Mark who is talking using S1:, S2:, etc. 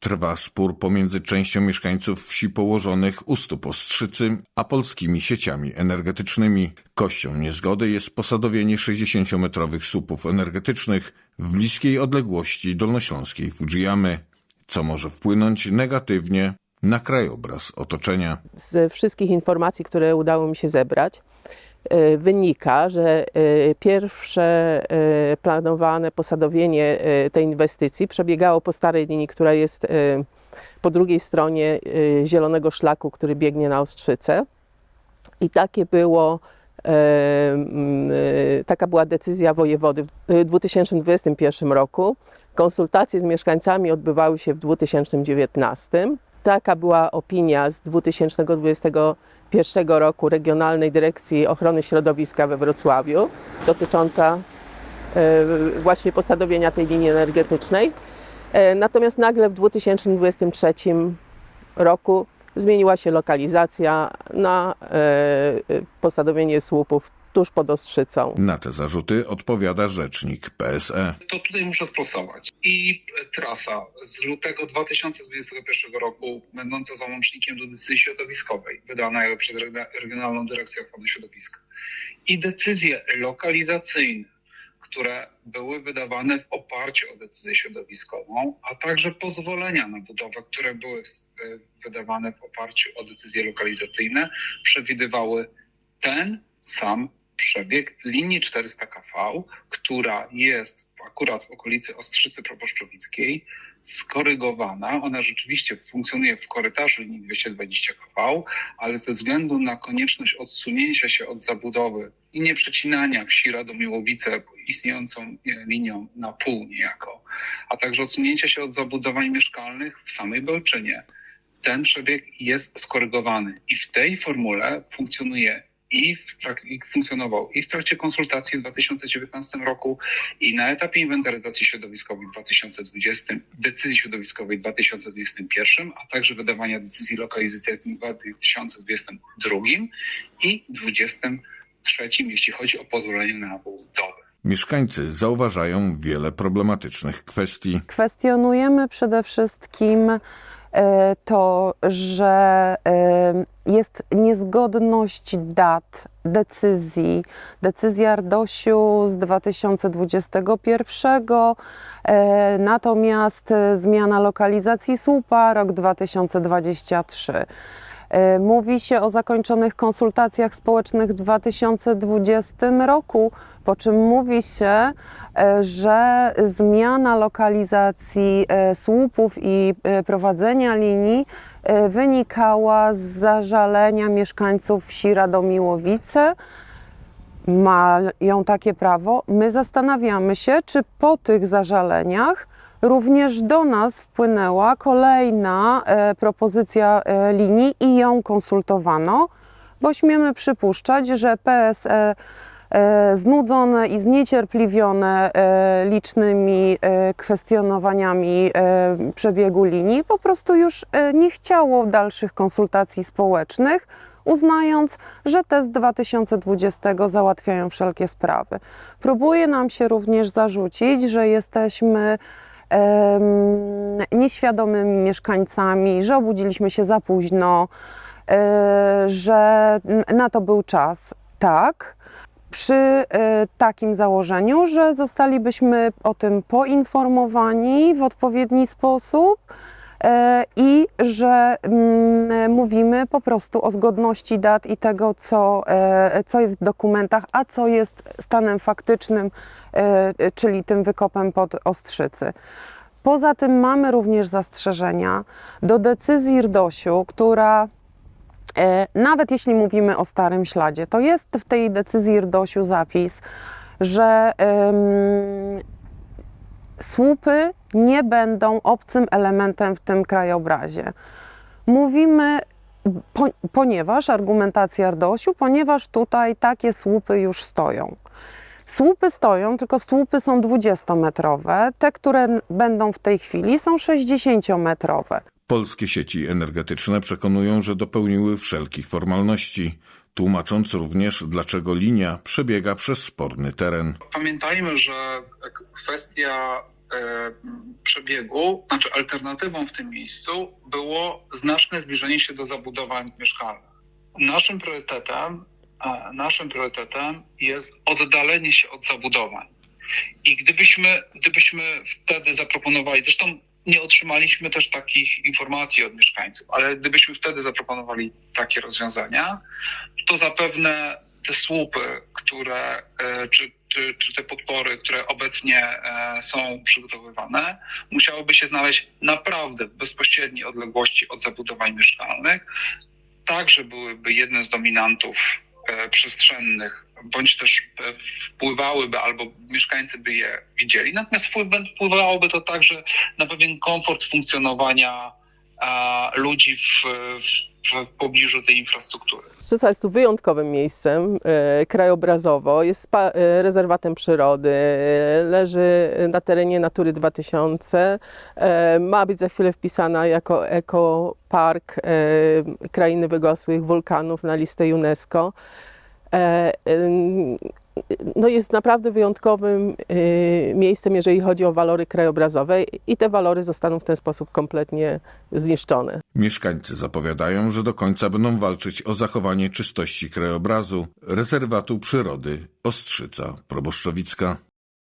S1: Trwa spór pomiędzy częścią mieszkańców wsi położonych u stóp Ostrzycy, a polskimi sieciami energetycznymi. Kością niezgody jest posadowienie 60-metrowych słupów energetycznych w bliskiej odległości dolnośląskiej Fujiyamy, co może wpłynąć negatywnie na krajobraz otoczenia.
S2: z wszystkich informacji, które udało mi się zebrać, wynika, że e, pierwsze e, planowane posadowienie tej inwestycji przebiegało po starej linii, która jest po drugiej stronie Zielonego Szlaku, który biegnie na Ostrzycę. I takie było, mm, taka była decyzja wojewody w 2021 roku. Konsultacje z mieszkańcami odbywały się w 2019. Taka była opinia z 2021 roku Regionalnej Dyrekcji Ochrony Środowiska we Wrocławiu dotycząca e, właśnie posadowienia tej linii energetycznej. E, Natomiast nagle w 2023 roku zmieniła się lokalizacja na e, posadowienie słupów tuż pod Ostrzycą.
S1: Na te zarzuty odpowiada rzecznik PSE.
S3: to tutaj muszę sprostować. I trasa z lutego 2021 roku, będąca załącznikiem do decyzji środowiskowej, wydana przez Reg- Regionalną Dyrekcję Ochrony Środowiska, i decyzje lokalizacyjne, które były wydawane w oparciu o decyzję środowiskową, a także pozwolenia na budowę, które były e, wydawane w oparciu o decyzje lokalizacyjne, przewidywały ten sam przebieg linii 400 kV, która jest akurat w okolicy Ostrzycy Proboszczowickiej, skorygowana. Ona rzeczywiście funkcjonuje w korytarzu linii 220 kV, ale ze względu na konieczność odsunięcia się od zabudowy i nieprzecinania wsi Radomiłowice istniejącą e, linią na pół niejako, a także odsunięcia się od zabudowań mieszkalnych w samej Belczynie, ten przebieg jest skorygowany i w tej formule funkcjonuje i, w trak- i funkcjonował i w trakcie konsultacji w 2019 roku i na etapie inwentaryzacji środowiskowej w 2020, decyzji środowiskowej w 2021, a także wydawania decyzji lokalizacyjnych w 2022 i 2023, jeśli chodzi o pozwolenie na budowę.
S1: Mieszkańcy zauważają wiele problematycznych kwestii.
S4: Kwestionujemy przede wszystkim to, że e, jest niezgodność dat decyzji. Decyzja Ardosiu z 2021, e, natomiast e, zmiana lokalizacji słupa rok 2023. E, Mówi się o zakończonych konsultacjach społecznych w 2020 roku, po czym mówi się, e, że zmiana lokalizacji e, słupów i prowadzenia linii wynikała z zażalenia mieszkańców wsi Radomiłowice. Mają takie prawo. My zastanawiamy się, czy po tych zażaleniach również do nas wpłynęła kolejna e, propozycja e, linii i ją konsultowano, bo śmiemy przypuszczać, że PSE e, znudzone i zniecierpliwione licznymi kwestionowaniami przebiegu linii po prostu już nie chciało dalszych konsultacji społecznych, uznając, że te z 2020 załatwiają wszelkie sprawy. Próbuje nam się również zarzucić, że jesteśmy nieświadomymi mieszkańcami, że obudziliśmy się za późno, e, że na to był czas. Tak, przy e, takim założeniu, że zostalibyśmy o tym poinformowani w odpowiedni sposób e, że mm, mówimy po prostu o zgodności dat i tego, co, e, co jest w dokumentach, a co jest stanem faktycznym, e, czyli tym wykopem pod Ostrzycy. Poza tym mamy również zastrzeżenia do decyzji RDOŚ-u, która E, Nawet jeśli mówimy o starym śladzie, to jest w tej decyzji RDOŚ-u zapis, że em, słupy nie będą obcym elementem w tym krajobrazie. Mówimy, po, ponieważ argumentacja RDOŚ-u, ponieważ tutaj takie słupy już stoją. Słupy stoją, tylko słupy są 20-metrowe. Te, które będą w tej chwili, są 60-metrowe.
S1: Polskie sieci energetyczne przekonują, że dopełniły wszelkich formalności, tłumacząc również, dlaczego linia przebiega przez sporny teren.
S3: Pamiętajmy, że kwestia przebiegu, znaczy alternatywą w tym miejscu było znaczne zbliżenie się do zabudowań mieszkalnych. Naszym priorytetem, e, naszym priorytetem jest oddalenie się od zabudowań. I gdybyśmy, gdybyśmy wtedy zaproponowali, zresztą nie otrzymaliśmy też takich informacji od mieszkańców, ale gdybyśmy wtedy zaproponowali takie rozwiązania, to zapewne te słupy, które, e, czy, czy, czy te podpory, które obecnie e, są przygotowywane, musiałyby się znaleźć naprawdę w bezpośredniej odległości od zabudowań mieszkalnych, tak, że byłyby jednym z dominantów e, przestrzennych, bądź też wpływałyby, albo mieszkańcy by je widzieli. Natomiast wpływ- wpływałoby to także na pewien komfort funkcjonowania ludzi w, w, w pobliżu tej infrastruktury.
S2: Strzyca jest tu wyjątkowym miejscem e, krajobrazowo, jest e, rezerwatem przyrody, e, leży na terenie Natury 2000, e, ma być za chwilę wpisana jako ekopark Krainy Wygosłych Wulkanów na listę UNESCO. No jest naprawdę wyjątkowym e, miejscem, jeżeli chodzi o walory krajobrazowe i te walory zostaną w ten sposób kompletnie zniszczone.
S1: Mieszkańcy zapowiadają, że do końca będą walczyć o zachowanie czystości krajobrazu rezerwatu przyrody Ostrzyca Proboszczowicka.